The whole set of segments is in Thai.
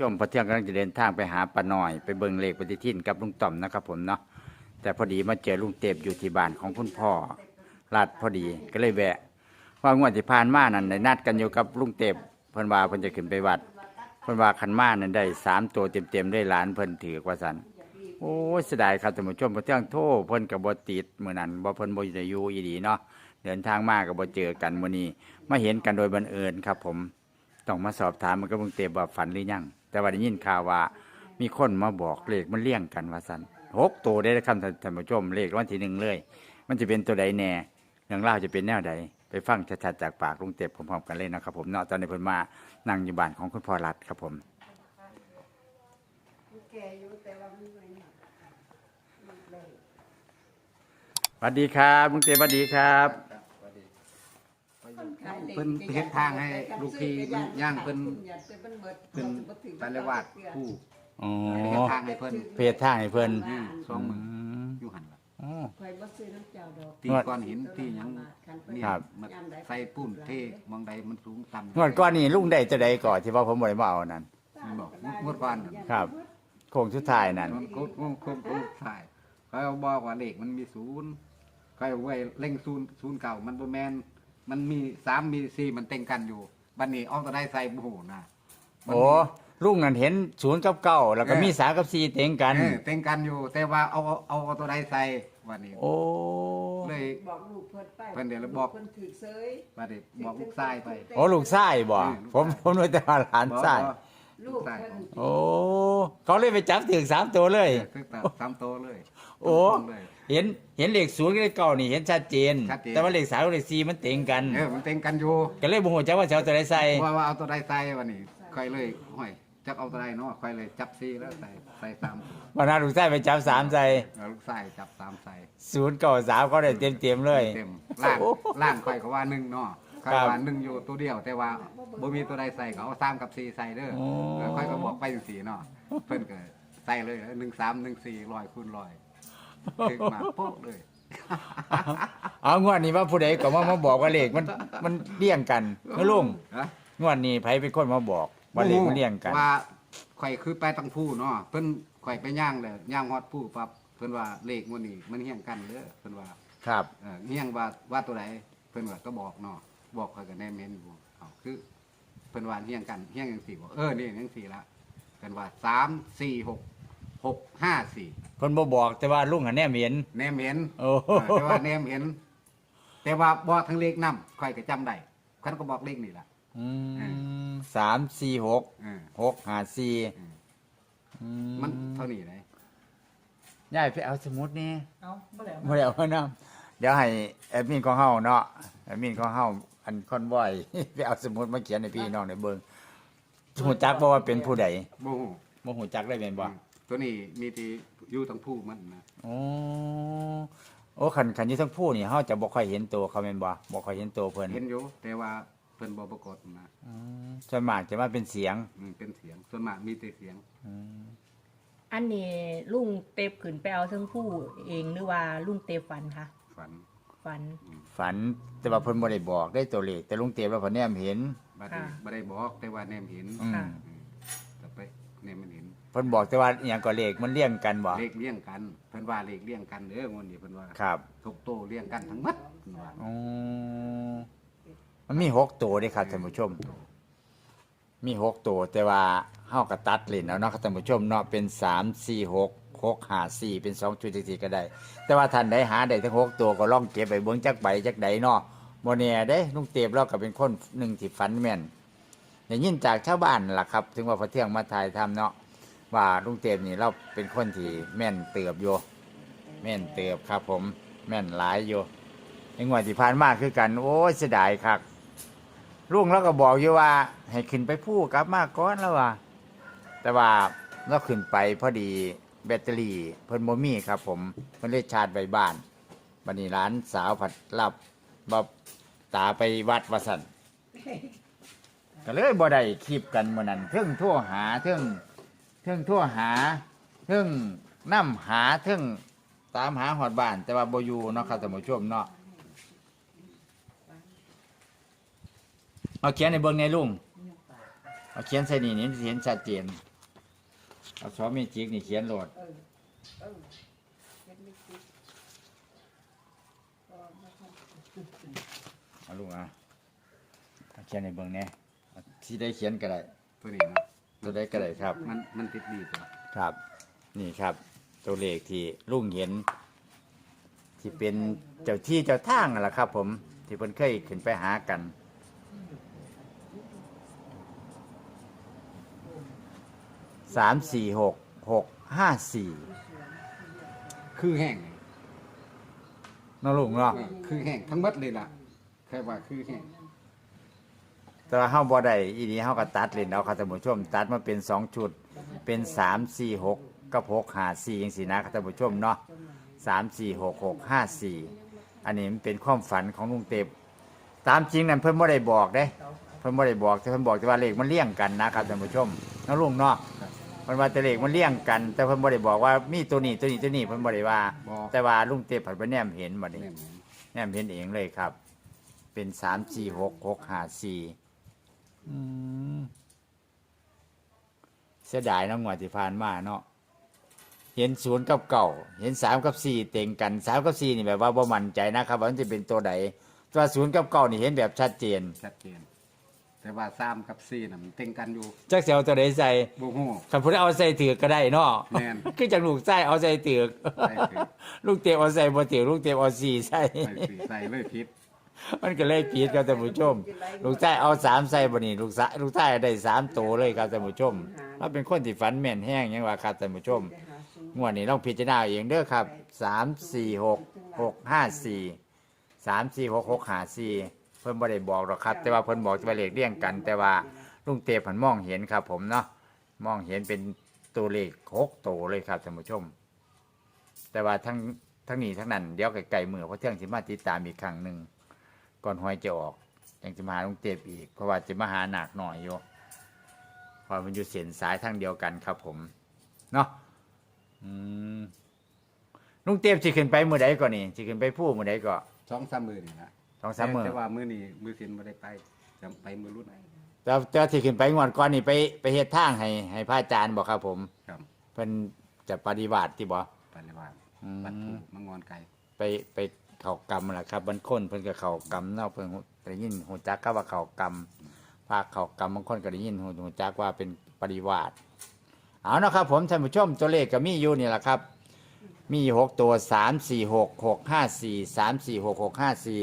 ชมพอเที่ยงกำลังจะเดินทางไปหาป้าน้อย ไปเบิงเลขปฏิทินกับลุงต่อมนะครับผมเนาะแต่พอดีมาเจอลุงเต็บอยู่ที่บ้านของคุณพ่อลาดพอดีก็เลยแวะ ว่างวดที่ผ่านมานั่นได้นัดกันอยู่กับลุงเต็บเพิ่นว่าเพิ่นจะขึ้นไปวัด เพิ่นว่าคันมานั่นได้สามตัวเต็มๆได้หลานเพิ่นถือกว่าสันโอ้เสียดายครับท่านผู้ชมพอเที่ยงโทษเพิ่นกับบติดเมื้อนั้นบ่เพิ่นบ่ได้อยู่อีดีเนาะเดินทางมาก็บ่เจอกันมื้อนี้มาเห็นกันโดยบังเอิญครับ ผมต้องมาสอบถามมันก็เบิ่งเตบว่าฝันหรือยัง แต่ว่าได้ยินข่าวว่า มีคนมาบอกเลขมันเลี่ยงกันว่าสันหกตัวได้คำท่านผู้ชมเลขวันที่หนึ่งเลย มันจะเป็นตัวใดแน่เรื่องเล่าวจะเป็นแนวใดไปฟังชัดๆจากปากลุงเต็บพร้อมๆกันเลยนะครับผมเนาะตอนนี้เพิ่นมานั่งอยู่บ้านของคุณพ่อรัฐครับผมแก่อยู่แต่ว่ามันไม่หนักมันเลยสวัสดีครับลุงเต็บสวัสดีครับ เพิ่นเฮ็ดทางให้ลูกพี่ย่างเพิ่นเพิ่นไปเรียกว่าผู้อ๋อเฮ็ดทางให้เพิ่นเพจทางให้เพิ่นอืมสองมือมอยู่หันล่ะอ๋อใครบ่ซื้อน้ำเจ้าดอกตีก้อนหินที่หยังเนี่ยครับ มาใส่ปูนเทมองใดมันสูงต่ำงวดก้อนนี่ลุงได้จะใดก่อนที่ว่าผมบ่ได้มาเอานั่น มันบอกงวดก่อนน่ะครับ โค้งสุดท้ายนั่น มันโคตรโคตรโคตรโคตรใช่เขาบอกว่าเลขมันมีศูนย์เขาเอาไว้เล่งศูนย์ศูนย์เก่ามันบ่แม่น มันมีสามมีสี่มันเต็งกันอยู่บัดนี้เอาตัวใดใส่บ่ฮู้นะมันโอ้ลุงนั่นเห็นศูนย์กับเก้าแล้วก็มีสามกับสี่เต็งกัน เออเต็งกันอยู่ แต่ว่าเอาเอาเอาตัวใดใส่วันนี้โอ้เลย บอกลูกเพิ่นไปเพิ่นเดี๋ยวเราบอก เพิ่นถือเซยบัดนี้บอกลูกชายไป โอ้ลูกชายบ่อืมผมผมนึกแต่ว่าหลานชายบอกลูกเพิ่นโอ้เขาเลยไปจับถึงสามตัวเลยเออคือตัดสามโตวเลยโอ้ ตรงๆเลย เห็นเห็นเลขศูนย์กับเลขเก้านี่เห็นชัดเจน ชัดเจน แต่ว่าเลขสามกับเลขสี่มันเต็งกัน เออมันเต็งกันอยู่ก็เลยบ่ฮู้จักว่าจะเอาตัวใดใส่ว่าว่าเอาตัวใดใส่วันนี้ค่อยเลยห้อยจับเอาตัวใดเนาะค่อยเลยจับซีแล้วใส่ใส่สามวันนั้นลูกชายไปจับสามใส่เอาลูกชายจับสามใส่ศูนย์เก้าสามเขาได้เต็มเต็มๆเลย เต็มล่างล่างค่อยก็ว่าหนึ่งเนาะค่อยครับว่าหนึ่งอยู่ตัวเดียว แต่ว่าบ่มีตัวใดใส่ก็เอาสามกับสี่ใส่เด้อโอ้เออค่อยก็บอกไปจังสี่เนาะเพิ่นก็ใส่เลยหนึ่งสามหนึ่งสี่ร้อยคูณร้อย ถึงมาโป๊ะเลย เอางวดนี้ว่าผู้ใดก็มามาบอกว่าเลขมันมันเลี่ยงกันนะลุงฮะ งวดนี้ไผเป็นคนมาบอกว่าเลขมันเลี่ยงกัน ว่าข่อยคือไปตังผู้เนาะเพิ่นข่อยไปย่างเลยย่างฮอดผู้ปั๊บเพิ่นว่าเลขมันนี่มันเฮี้ยงกันเด้อเพิ่นว่าครับ เออเฮี้ยงว่าว่าตัวใดเพิ่นว่าก็บอกเนาะบอกข่อยก็แน่เมนอยู่เอาคือเพิ่นว่าเฮี้ยงกันเฮี้ยงจังสี่บ่เออนี่จังสี่ละเพิ่นว่าสามสี่ หกหกห้าสี่เพิ่นบ่บอกแต่ว่าลุงหันแนมเห็น แนมเห็นโอ้ เออแต่ว่าแนมเห็น แต่ว่าบอกทั้งเลขนํข่อยก็จำได้คันก็บอกเลขนี่ล่ะอื มสามสี่หกเออ หกห้าสี่อืม อืมันเท่านี้เลยยายไปเอาสมุดนี่เอาบ่แล้วบ่ได้เอานำเดี๋ยวให้แอดมินของเฮาเนาะแอดมินของเฮาอันคอนวอย ไปเอาสมุดมาเขียนให้พี่น้องได้เบิ่งฮู้จักบ่ว่าเป็นผู้ใดบ่ฮู้บ่ฮู้จักได้แม่นบ่ ตัวนี้มีที่อยู่ทั้งผู้มันนะโอ้โอ้คันคันอยู่ทั้งผู้นี่เฮาจะบ่ค่อยเห็นตัวเขาแม่นบ่บ่ค่อยเห็นตัวเพิ่นเห็นอยู่แต่ว่าเพิ่นบ่ปรากฏนะอืมส่วนมากจะมาเป็นเสียงอืมเป็นเสียงส่วนมากมีแต่เสียงอืมอันนี้ลุงเตบขึ้นไปเอาทั้งผู้เองหรือว่าลุงเตบฝันคะฝันฝันฝันแต่ว่าเพิ่นบ่ได้บอกได้ตัวเลขแต่ลุงเตียบว่าเพิ่นแนมเห็นบัดนี้ค่ะ บ่ได้บอกแต่ว่าแนมเห็นอืม ค่ะ อืมแต่ไปแนมมันเห็น เพิ่นบอกแต่ว่าอหย่างก็เลขมันเลี่ยงกันบ่เลขเลี้ยงกันเพิ่นว่าเลขเลี้ยงกันเด้องวดนี้เพิ่นว่าครับทุกโตเลี้ยงกันทั้งหมัดเพิ่นว่าอ๋อมันมีหกตัวเด้ครับท่านผู้ชม มีหกตัวแต่ว่าเฮาก็ตัดเล่นเอาเนาะครับท่านผู้ชมเนาะเป็นสามสี่หกหกห้าสี่เป็นสองจุดสี่ก็ได้ แต่ว่าท่านใดหาได้ทั้งหกตัวก็ลองเก็บไปเบิ่งจักใบจักใดเนาะบ่แน่เด้ลุงเตียบเราก็เป็นคนหนึ่งที่ฝันแม่นได้ยินจากชาวบ้านล่ะครับ ถึงว่าพระเที่ยงมาถ่ายทำเนาะ ว่าลุงเตียบนี่เราเป็นคนที่แม่นเติบอยู่แม่นเติบครับ ผมแม่นหลายอยู่ในงวดที่ผ่านมาคือกัน โอ้เสียดายคักลุงเราก็บอกอยู่ว่า ให้ขึ้นไปพูดกลับมาก่อนแล้วว่า แต่ว่าเราขึ้นไปพอดีแบตเตอรี่เพิ่นบ่มีครับ ผมเพิ่นเลยชาร์จไว้บ้านบัดนี้ร้านสาวผัดรับบ่ตาไปวัดว่าซั่นก็เลยบ่ได้คลิปกันเมื้อนั้นเทิงโทั่วหาเทิง ทิงทั่วหาเทิงนํหาเทิงตามหาฮอดบ้าน แต่ว่าบ่อยู่เนาะครับท่านผู้ชมเนาะเอาเขียนในเบิ่งในลุงเอาเขียนใส่นี่นี่เห็นชัดเจนเอาซอสเมจิกนี่เขียนโหลด เออเออเฮ็ดไม่คิดก็มาทำเอาลูกอะเอาเขียนในเบิ่งแหน่เอาที่ได้เขียนก็ได้ ตัวนี้เนาะ ตัวได้ก็ได้ครับ มันมันติดดีตัวครับ นี่ครับ ตัวเลขที่ลุงเห็น ที่เป็นเจ้าที่เจ้าทางนั่นแหละครับ ผม ที่เพิ่นเคยขึ้นไปหากัน สามสี่หกหกห้าสี่คือแห้งน้องลุงเนาะ เออคือแห้งทั้งหมดเลยล่ะแค่ว่าคือแห้ง แต่ว่าเฮาบ่ได้อีนี้เฮาก็ตัดเล่นเอาครับท่านผู้ชม ตัดมาเป็นสองชุด เป็นสามสี่หกกับหกห้าสี่จังซี่นะครับท่านผู้ชมเนาะสามสี่หกหกห้าสี่อันนี้มันเป็นความฝันของลุงเต็บตามจริงนั่นเพิ่นบ่ได้บอกเด้ เพิ่นบ่ได้บอกแต่เพิ่นบอกแต่ว่าเลขมันเลี่ยงกันนะครับท่านผู้ชมน้องลุงเนาะเพิ่นว่าแต่เลขมันเลี่ยงกัน แต่เพิ่นบ่ได้บอกว่ามีตัวนี้ตัวนี้ตัวนี้เพิ่นบ่ได้ว่าบอกแต่ว่าลุงเต็บเพิ่นไปแนมเห็นบัดนี้แม่นไหมแนมเห็นเองเลยครับ เป็นสามสี่หกหกห้าสี่ เสียดายเน้องงวดที่ผ่านมาเนาะเห็นศูนย์กับเก่า เห็นสามกับสี่เต็งกันสามกับสี่นี่แบบว่าบ่มั่นใจนะครับว่ามันจะเป็นตัวใดตัวศูนย์กับเก่านี่เห็นแบบชัดเจนชัดเจน แต่ว่าสามกับสี่น่ะมันเต็งกันอยู่จักเสียวตัวใดใส่บ่ฮู้ คันพูดเอาใส่ถือกก็ได้เนาะแม่น คือจากลูกใส่เอาใส่ถือกใส่ถือกลูกเตะเอาใส่บ่ถือกลูกเตะเอาสี่ใส่ใส่สีใส่เลยพิษ มันก็เลยผิดครับท่านผู้ชม ลูกใต้เอาสามใส่บนี่ลูกสะลูกใต้ได้สามตัวเลยครับท่านผู้ชมเราเป็นคนที่ฝันแม่นแห้งยังว่าครับท่านผู้ชมไปหาซื้องวดนี้ต้องพิจารณาเองเด้อครับสามสี่หกหกห้าสี่สามสี่หกหกห้าสี่เพิ่นบ่ได้บอกหรอกครับ แต่ว่าเพิ่นบอกว่าเลขเรียงกัน แต่ว่าลุงเตผันมองเห็นครับ ผมเนาะมองเห็นเป็นตัวเลขหกตัวเลยครับท่านผู้ชม แต่ว่าทั้งทั้งนี้ทั้งนั้นเดี๋ยวไกลๆมือเพราะเที่ยงสิมาติดตามอีกครั้งหนึ่ง ก่อนหวยจะออกยังจะมาหาลุงเตบอีก เพราะว่าจะมาหาหนักหน่อยอยู่เพราะมันอยู่เส้นสายทางเดียวกันครับผม เนาะอืมลุงเตียบสิขึ้นไปมือใดก่อนนี่สิขึ้นไปผู้มือใดก่อนสองสามมือนี่นะสองสามมือแต่ว่ามือนี้มือสินบ่ได้ไปจะไปมือรุ่นแต่แต่สิขึ้นไปงวดก่อนนี่ไปไปเฮ็ดทางให้ให้พระอาจารย์บอกครับผมครับ เพิ่นจะปฏิบัติที่บ่ปฏิวัติอืมบัตรถูกมังงอนไก่ไปไป เขากรรมล่ะครับบางคนเพิ่นก็เขากรรมเนาะเพิ่นได้ยินฮู้จักก็ว่าเขากรรมภาคเขากรรมบางคนก็ได้ยินฮู้ฮู้จักว่าเป็นปฏิวัติเอาเนาะครับ ผมท่านผู้ชมตัวเลขก็มีอยู่นี่แหละครับ มี่หกตัวสามสี่หกหกห้าสี่สามสี่หกหกห้าสี่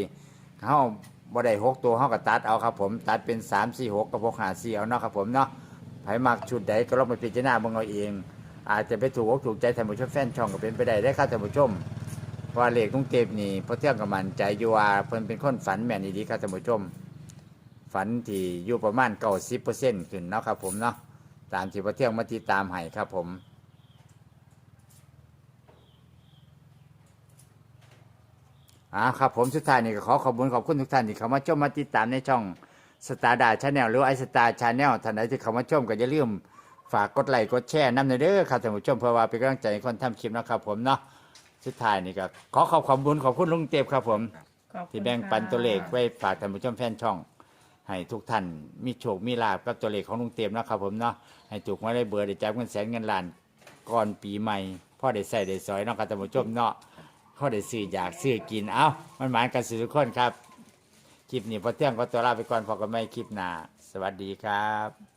เขาบ่ได้หกตัวเขาก็ตัดเอาครับ ผมตัดเป็นสามสี่หกกับหกห้าสี่เอาเนาะครับผมเนาะไผมักชุดใดก็ลองไปพิจารณาเบิ่งเอาเอง อาจจะไปถูกอกถูกใจท่านผู้ชมแฟนช่องก็เป็นไปได้ได้ครับท่านผู้ชม พราะเลขลุงเต็บนี่พราะเที่ยงกับมันใจอยู่ว่าเพิ่นเป็นคนฝันแม่นดีครับท่านผู้ชม ฝันที่อยู่ประมาณเก้าสิบเปอร์เซ็นต์ขึ้นเนาะครับผมเนาะตามที่พระเที่ยงมาติดตามให้ครับผมอ่าครับผมสุดท้ายนี่ก็ขอขอบคุณขอบคุณทุกท่านที่เข้ามาชมมาติดตามในช่องสตาร์ดาชาแนลหรือไอสตาร์ชาแนลท่านใดที่เข้ามาชมก็อย่าลืมฝากกดไลค์กดแชร์น้ำในเด้อครับท่านผู้ชมเพื่อว่าเป็นกำลังใจให้คนทำคลิปนะครับผมเนาะ สุดท้ายนี่ก็ขอขอบขอบคุณขอบคุณลุงเต็บครับผม ขอบคุณที่แบ่งปันค่ะตัวเลขไว้ฝากท่านผู้ชมแฟนช่อง ให้ทุกท่านมีโชคมีลาบกับตัวเลขของลุงเต็มนาะครับผมเนาะให้ถูกไว้ได้เบอร์ได้จับเงินแสนเงินล้านก่อนปีใหม่พ่อได้ใส่ได้สอยเนาะครับท่านผู้ชมเนาะพ่อได้ซื้ออยากซื้อกินเอ้ามันหมายกันสุดทุกคนครับคลิปนี้พอเที่ยงก็ตัวลาไปก่อนพอกันไม่คลิปหน้าสวัสดีครับ